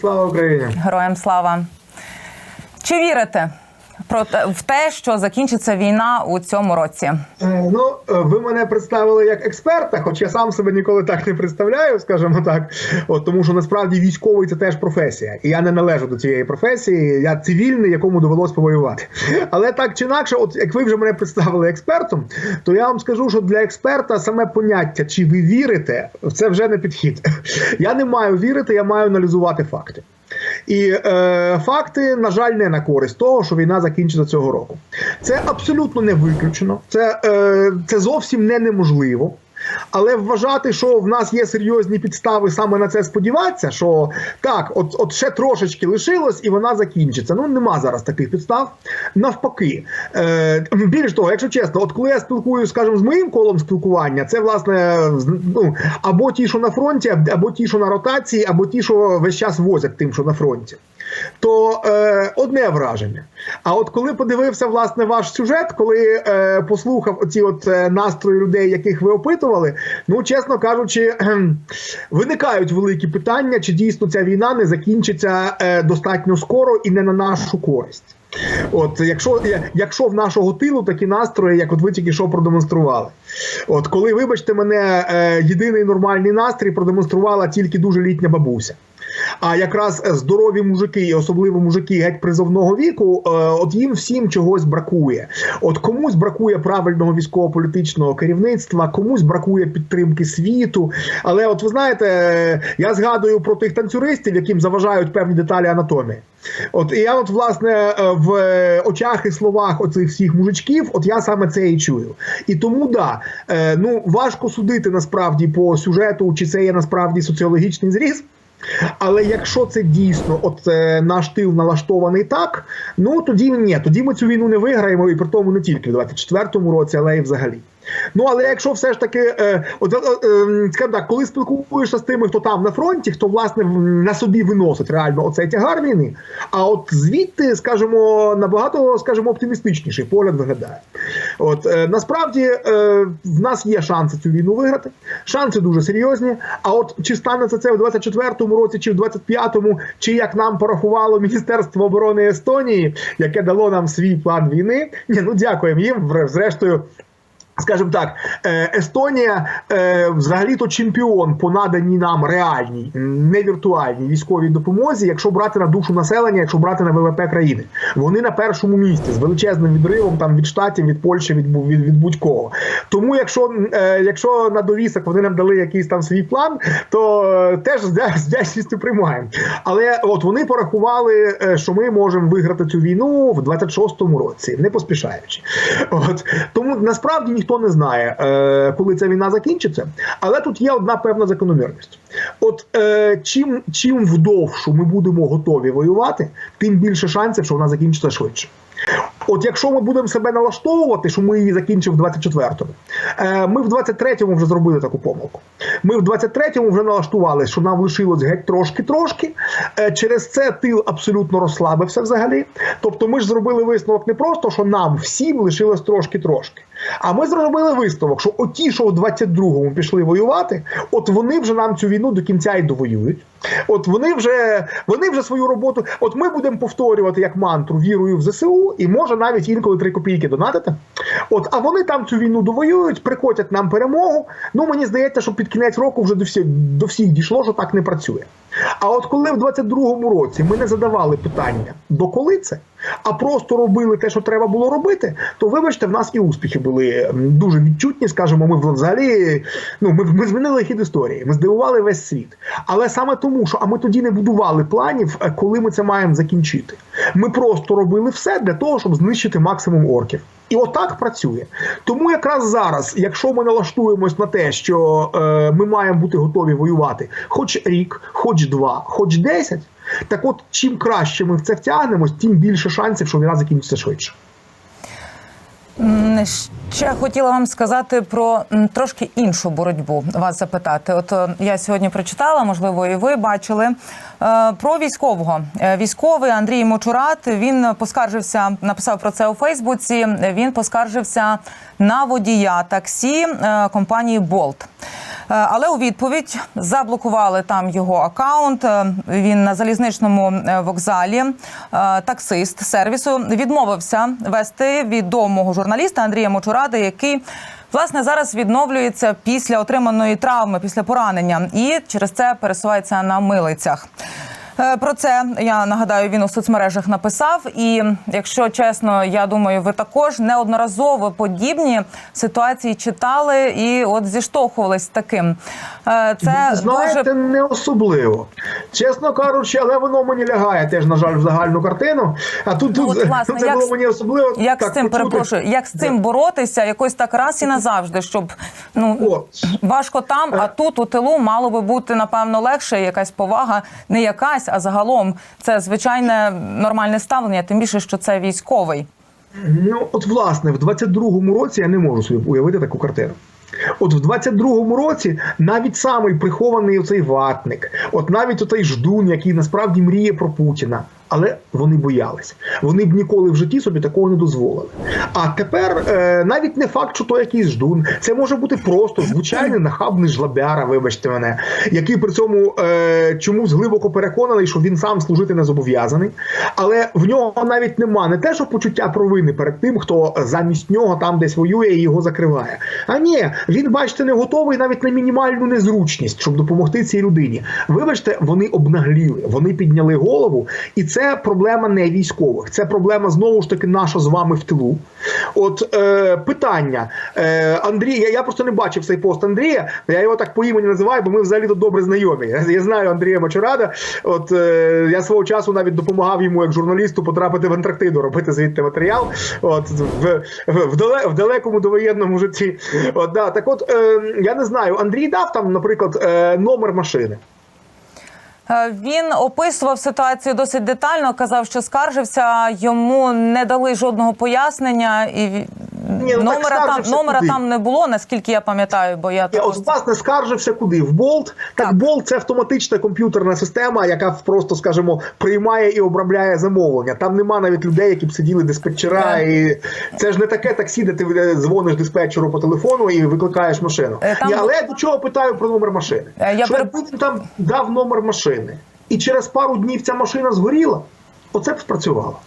Слава Україні! Героям слава. Чи вірите про в те, що закінчиться війна у цьому році? Е, Ну, е, ви мене представили як експерта, хоч я сам себе ніколи так не представляю, скажімо так. От тому, що насправді військовий це теж професія, і я не належу до цієї професії. Я цивільний, якому довелось повоювати. Але так чи інакше, от як ви вже мене представили експертом, то я вам скажу, що для експерта саме поняття, чи ви вірите, це вже не підхід. Я не маю вірити, я маю аналізувати факти. І е, факти, на жаль, не на користь того, що війна закінчиться цього року. Це абсолютно не виключено, це, е, це зовсім не неможливо. Але вважати, що в нас є серйозні підстави саме на це сподіватися, що так, от, от ще трошечки лишилось, і вона закінчиться. Ну нема зараз таких підстав. Навпаки, е, більш того, якщо чесно, от коли я спілкуюся, скажімо, з моїм колом спілкування, це власне ну, або ті, що на фронті, або ті, що на ротації, або ті, що весь час возять тим, що на фронті. То е, одне враження. А от коли подивився власне ваш сюжет, коли е, послухав оці от е, настрої людей, яких ви опитували, ну чесно кажучи, виникають великі питання, чи дійсно ця війна не закінчиться е, достатньо скоро і не на нашу користь. От якщо, якщо в нашого тилу такі настрої, як от ви тільки що продемонстрували. От коли, вибачте мене, е, єдиний нормальний настрій продемонструвала тільки дуже літня бабуся. А якраз е, здорові мужики, і особливо мужики геть призовного віку, е, от їм всім чогось бракує. От комусь бракує правильного військово-політичного керівництва, комусь бракує підтримки світу. Але от ви знаєте, е, я згадую про тих танцюристів, яким заважають певні деталі анатомії. От і я, от власне, в очах і словах оцих всіх мужичків, от я саме це і чую. І тому да, ну важко судити насправді по сюжету, чи це є насправді соціологічний зріз. Але якщо це дійсно от е, наш тил налаштований так, ну тоді ні, тоді ми цю війну не виграємо, і при тому не тільки в 24-му році, але й взагалі. Ну але якщо все ж таки, е, от, е, е, скажімо так, коли спілкуєшся з тими, хто там на фронті, хто власне на собі виносить реально оцей тягар війни, а от звідти, скажімо, набагато, скажімо, оптимістичніший погляд виглядає. От е, насправді е, в нас є шанси цю війну виграти. Шанси дуже серйозні. А от чи станеться це в 24-му році, чи в 25-му, чи як нам порахувало Міністерство оборони Естонії, яке дало нам свій план війни? Ні, ну дякуємо їм. Зрештою. Скажімо так, е, Естонія е, взагалі-то чемпіон по наданій нам реальній, не віртуальній військовій допомозі, якщо брати на душу населення, якщо брати на ВВП країни. Вони на першому місці з величезним відривом там від штатів, від Польщі, від, від, від будь-кого. Тому, якщо, е, якщо на довісок вони нам дали якийсь там свій план, то теж з вдя- вдячністю приймаємо. Але от вони порахували, що ми можемо виграти цю війну в 26-му році, не поспішаючи. От тому насправді ніхто не знає, е, коли ця війна закінчиться. Але тут є одна певна закономірність. От е, чим, чим вдовшу ми будемо готові воювати, тим більше шансів, що вона закінчиться швидше. От якщо ми будемо себе налаштовувати, що ми її закінчимо в 24-му, е, ми в 23-му вже зробили таку помилку. Ми в 23-му вже налаштували, що нам лишилось геть трошки-трошки. Е, через це тил абсолютно розслабився взагалі. Тобто ми ж зробили висновок не просто, що нам всім лишилось трошки-трошки. А ми зробили висновок, що оті, що у 22-му пішли воювати, от вони вже нам цю війну до кінця і довоюють. От вони вже вони вже свою роботу. От ми будемо повторювати як мантру вірою в ЗСУ, і може навіть інколи три копійки донатити. От, а вони там цю війну довоюють, прикотять нам перемогу. Ну мені здається, що під кінець року вже до всіх до всіх дійшло, що так не працює. А от коли в 22-му році ми не задавали питання до коли це, а просто робили те, що треба було робити, то вибачте, в нас і успіхи були дуже відчутні. Скажімо, ми взагалі ну ми, ми змінили хід історії, ми здивували весь світ. Але саме тому, що а ми тоді не будували планів, е, коли ми це маємо закінчити. Ми просто робили все для того, щоб знищити максимум орків. І отак працює. Тому якраз зараз, якщо ми налаштуємось на те, що е, ми маємо бути готові воювати, хоч рік, хоч два, хоч десять, так от чим краще ми в це втягнемось, тим більше шансів, що війна закінчиться швидше. Ще хотіла вам сказати про трошки іншу боротьбу. Вас запитати. От е, я сьогодні прочитала, можливо, і ви бачили Е, Про військового Е, військовий Андрій Мочурат він поскаржився, написав про це у Фейсбуці. Він поскаржився на водія таксі компанії Болт. Але у відповідь заблокували там його акаунт. Він на залізничному вокзалі. Таксист сервісу відмовився вести відомого журналіста Андрія Мочуради, який власне зараз відновлюється після отриманої травми, після поранення, і через це пересувається на милицях. Е, Про це я нагадаю, він у соцмережах написав. І якщо чесно, я думаю, ви також неодноразово подібні ситуації читали і от зіштовхувались з таким. Е, Це Знаєте, дуже не особливо. Чесно кажучи, але воно мені лягає теж, на жаль, в загальну картину. А тут, Ну, тут от, власне, це як було мені особливо. як так, з цим почути. перепрошую, як з цим боротися, якось так раз і назавжди, щоб ну От. важко там, а тут у тилу мало би бути напевно легше, якась повага, не якась, а загалом це звичайне нормальне ставлення, тим більше, що це військовий. Ну, от власне, в 22-му році я не можу собі уявити таку картину. От в 22-му році навіть самий прихований оцей ватник, от навіть оцей ждун, який насправді мріє про Путіна, але вони боялись. Вони б ніколи в житті собі такого не дозволили. А тепер е, навіть не факт, що то якийсь ждун, це може бути просто звичайний нахабний жлобяра, вибачте мене, який при цьому е, чомусь глибоко переконаний, що він сам служити не зобов'язаний, але в нього навіть нема не те, що почуття провини перед тим, хто замість нього там десь воює і його закриває. А ні, він, бачите, не готовий навіть на мінімальну незручність, щоб допомогти цій людині. Вибачте, вони обнагліли, вони підняли голову, і це проблема не військових. Це проблема знову ж таки наша з вами в тилу. От е, питання е, Андрій, я, я просто не бачив цей пост Андрія. Я його так по імені називаю, бо ми взагалі то добре знайомі. Я, я знаю Андрія Мачурада. От е, я свого часу навіть допомагав йому як журналісту потрапити в Антарктиду, робити звідти матеріал. От в, в, в, дале, в далекому довоєнному житті. От, да, так от е, я не знаю, Андрій дав там, наприклад, е, номер машини. Е, Він описував ситуацію досить детально. Казав, що скаржився, йому не дали жодного пояснення, і Ні, ну так номера там номера куди? там не було, наскільки я пам'ятаю, бо я також от власне скаржився куди? В Болт. Так, Так. Болт це автоматична комп'ютерна система, яка просто, скажімо, приймає і обробляє замовлення. Там нема навіть людей, які б сиділи диспетчера. Так. І це ж не таке таксі, де ти е, дзвониш диспетчеру по телефону і викликаєш машину. Е, там Ні, бу- але я до чого питаю про номер машини? Е, я Що переп- він там дав номер машини, і через пару днів ця машина згоріла, оце б спрацювало.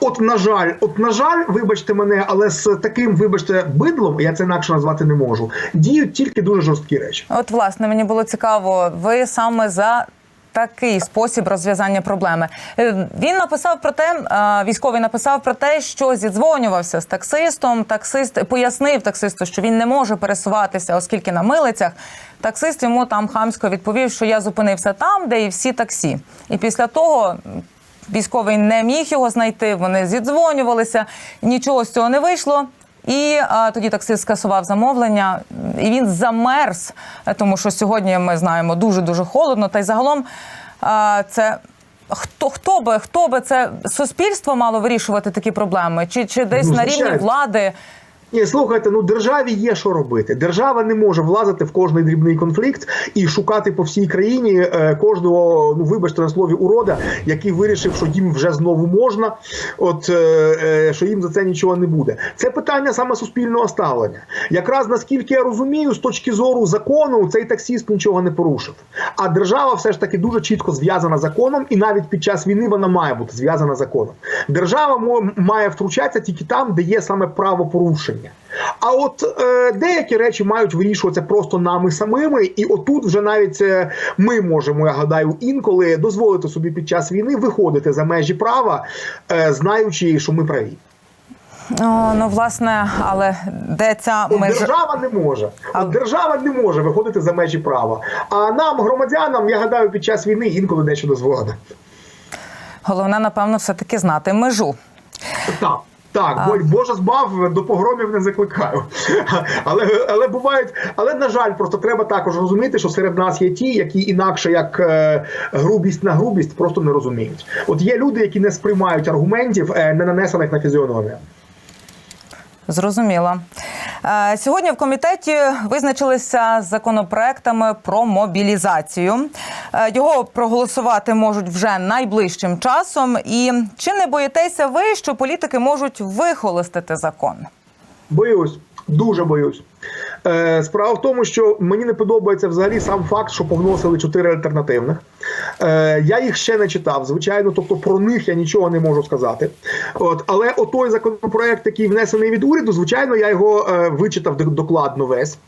От, на жаль, от на жаль, вибачте мене, але з таким, вибачте, бидлом, я це інакше назвати не можу. Діють тільки дуже жорсткі речі. От, власне, мені було цікаво, ви саме за такий спосіб розв'язання проблеми. Е, Він написав про те, е, військовий написав про те, що зідзвонювався з таксистом. Таксист пояснив таксисту, що він не може пересуватися, оскільки на милицях. Таксист йому там хамсько відповів, що я зупинився там, де і всі таксі. І після того. Військовий не міг його знайти, вони зідзвонювалися, нічого з цього не вийшло. І а, тоді таксист скасував замовлення, і він замерз, тому що сьогодні ми знаємо дуже дуже холодно. Та й загалом а, це хто хто би хто би це суспільство мало вирішувати такі проблеми, чи, чи десь Ну, на рівні влади. Ні, слухайте, ну державі є що робити. Держава не може влазити в кожний дрібний конфлікт і шукати по всій країні е, кожного, ну вибачте на слові, урода, який вирішив, що їм вже знову можна, от е, е, що їм за це нічого не буде. Це питання саме суспільного ставлення. Якраз наскільки я розумію, з точки зору закону цей таксіст нічого не порушив. А держава все ж таки дуже чітко зв'язана законом, і навіть під час війни вона має бути зв'язана законом. Держава має втручатися тільки там, де є саме правопорушення. А от е, деякі речі мають вирішуватися просто нами самими, і отут вже навіть е, ми можемо, я гадаю, інколи дозволити собі під час війни виходити за межі права, е, знаючи, що ми праві. О, ну власне, але де ця От держава не може. А- От держава не може виходити за межі права. А нам, громадянам, я гадаю, під час війни інколи дещо дозволено. Головне, напевно, все таки знати межу. Так. Так, бо Боже збав до погромів не закликаю. Але але бувають, але на жаль, просто треба також розуміти, що серед нас є ті, які інакше як е, грубість на грубість просто не розуміють. От є люди, які не сприймають аргументів, е, не нанесених на фізіономію. Зрозуміло. Е, Сьогодні в комітеті визначилися з законопроектами про мобілізацію. Е, Його проголосувати можуть вже найближчим часом. І чи не боїтеся ви, що політики можуть вихолостити закон? Боюсь, дуже боюсь. Е, справа в тому, що мені не подобається взагалі сам факт, що повносили чотири альтернативних. Е, я їх ще не читав, звичайно, тобто про них я нічого не можу сказати. От, але отой законопроект, який внесений від уряду, звичайно, я його е, вичитав докладно весь.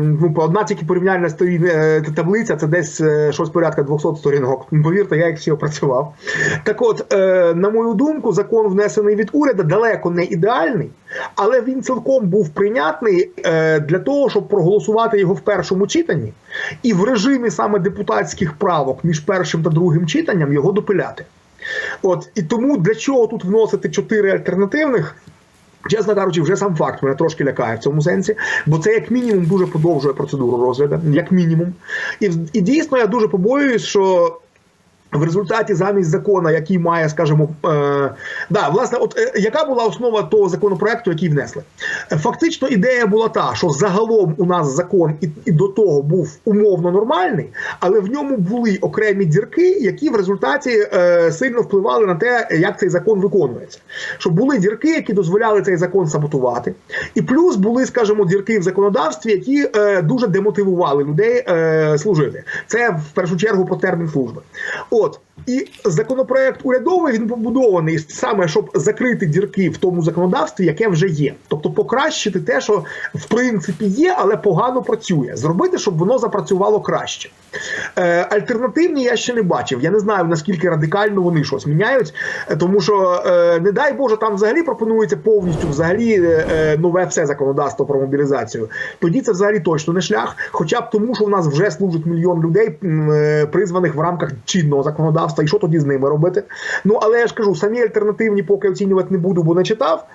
Ну, одна тільки порівняльна сторін, таблиця, це десь щось порядка 200 сторінок. Повірте, я їх всі опрацював. Так от, на мою думку, закон внесений від уряду далеко не ідеальний, але він цілком був прийнятний е, для того, щоб проголосувати його в першому читанні, і в режимі саме депутатських правок між першим та другим читанням його допиляти. От і тому для чого тут вносити чотири альтернативних? Чесно кажучи, вже сам факт мене трошки лякає в цьому сенсі, бо це як мінімум дуже подовжує процедуру розгляду, як мінімум. І, і дійсно я дуже побоююсь, що в результаті замість закона, який має, скажімо, е, да, власне, от е, яка була основа того законопроекту, який внесли? Фактично, ідея була та, що загалом у нас закон і, і до того був умовно нормальний, але в ньому були окремі дірки, які в результаті е, сильно впливали на те, як цей закон виконується. Що були дірки, які дозволяли цей закон саботувати, і плюс були, скажімо, дірки в законодавстві, які е, дуже демотивували людей е, служити. Це в першу чергу про термін служби. От. І законопроект урядовий він побудований саме, щоб закрити дірки в тому законодавстві, яке вже є, тобто покращити те, що в принципі є, але погано працює, зробити, щоб воно запрацювало краще. Е, альтернативні я ще не бачив. Я не знаю наскільки радикально вони щось міняють, е, тому що е, не дай Боже, там взагалі пропонується повністю взагалі нове все законодавство про мобілізацію. Тоді це взагалі точно не шлях, хоча б тому, що в нас вже служить мільйон людей, призваних в рамках чинного законодавства. І що тоді з ними робити? Ну але я ж кажу, самі альтернативні поки оцінювати не буду, бо не читав.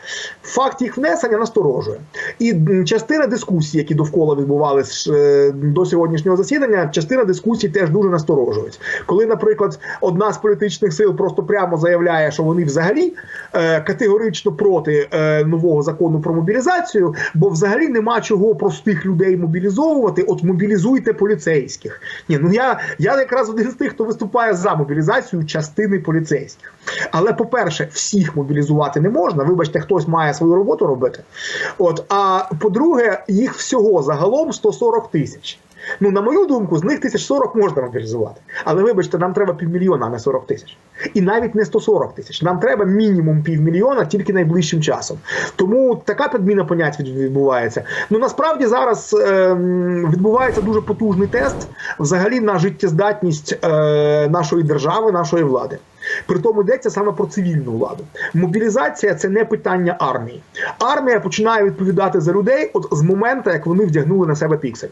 Факт їх внесення насторожує. І частина дискусій, які довкола відбувалися до сьогоднішнього засідання, частина дискусій теж дуже насторожують. Коли, наприклад, одна з політичних сил просто прямо заявляє, що вони взагалі е, категорично проти е, нового закону про мобілізацію, бо взагалі нема чого простих людей мобілізовувати. От мобілізуйте поліцейських. Ні, ну я, я якраз один з тих, хто виступає за мобілізацію частини поліцейських. Але, по-перше, всіх мобілізувати не можна. Вибачте, хтось має свою роботу робити. От, а по-друге, їх всього загалом 140 тисяч. Ну, на мою думку, з них 1040 можна мобілізувати. Але вибачте, нам треба півмільйона, а не 40 тисяч. І навіть не 140 тисяч. Нам треба мінімум півмільйона тільки найближчим часом. Тому така підміна понять від- відбувається. Ну насправді зараз ем, відбувається дуже потужний тест взагалі на життєздатність е, нашої держави, нашої влади. Притому йдеться саме про цивільну владу. Мобілізація це не питання армії. Армія починає відповідати за людей от з моменту, як вони вдягнули на себе пікселі.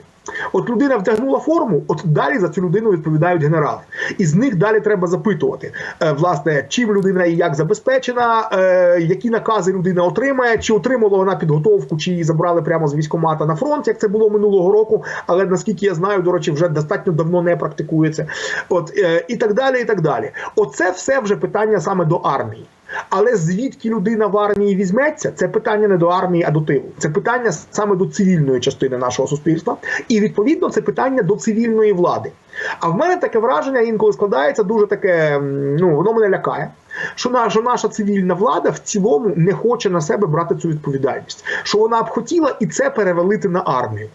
От людина вдягнула форму, от далі за цю людину відповідають генерали. І з них далі треба запитувати, е, власне, чим людина і як забезпечена, е, які накази людина отримає, чи отримала вона підготовку, чи її забрали прямо з військкомата на фронт, як це було минулого року. Але наскільки я знаю, до речі, вже достатньо давно не практикується. От е, і так далі. І так далі. Оце все вже питання саме до армії. Але звідки людина в армії візьметься, це питання не до армії, а до тилу. Це питання саме до цивільної частини нашого суспільства, і відповідно це питання до цивільної влади. А в мене таке враження інколи складається дуже таке. Ну воно мене лякає. Що наша, наша цивільна влада в цілому не хоче на себе брати цю відповідальність, що вона б хотіла і це перевалити на армію.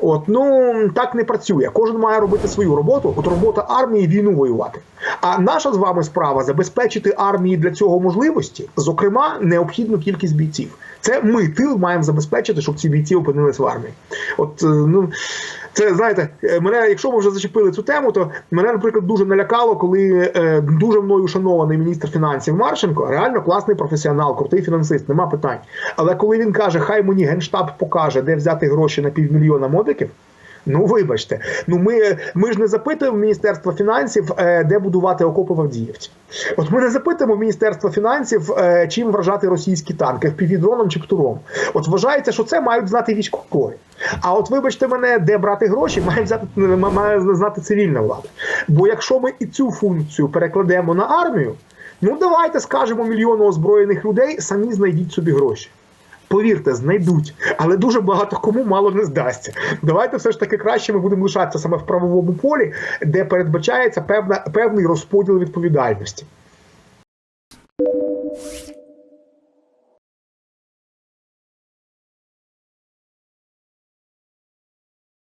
От ну так не працює. Кожен має робити свою роботу. От робота армії війну воювати. А наша з вами справа забезпечити армії для цього можливості, зокрема, необхідну кількість бійців. Це ми тил маємо забезпечити, щоб ці бійці опинились в армії. От е, ну. Це знаєте, е, мене, якщо ми вже зачепили цю тему, то мене, наприклад, дуже налякало, коли е, дуже мною шанований міністр фінансів Марченко, реально класний професіонал, крутий фінансист, нема питань. Але коли він каже, хай мені генштаб покаже, де взяти гроші на півмільйона модиків. Ну, вибачте, ну ми, ми ж не запитуємо Міністерство фінансів, е, де будувати окопи в Авдіївці. От ми не запитуємо Міністерство фінансів, е, чим вражати російські танки впівдроном чи птуром. От вважається, що це мають знати військові. А от вибачте мене, де брати гроші, має взяти знати цивільна влада. Бо якщо ми і цю функцію перекладемо на армію, ну давайте скажемо мільйону озброєних людей, самі знайдіть собі гроші повірте, знайдуть, але дуже багато кому мало не здасться. Давайте все ж таки краще ми будемо лишатися саме в правовому полі, де передбачається певна певний розподіл відповідальності.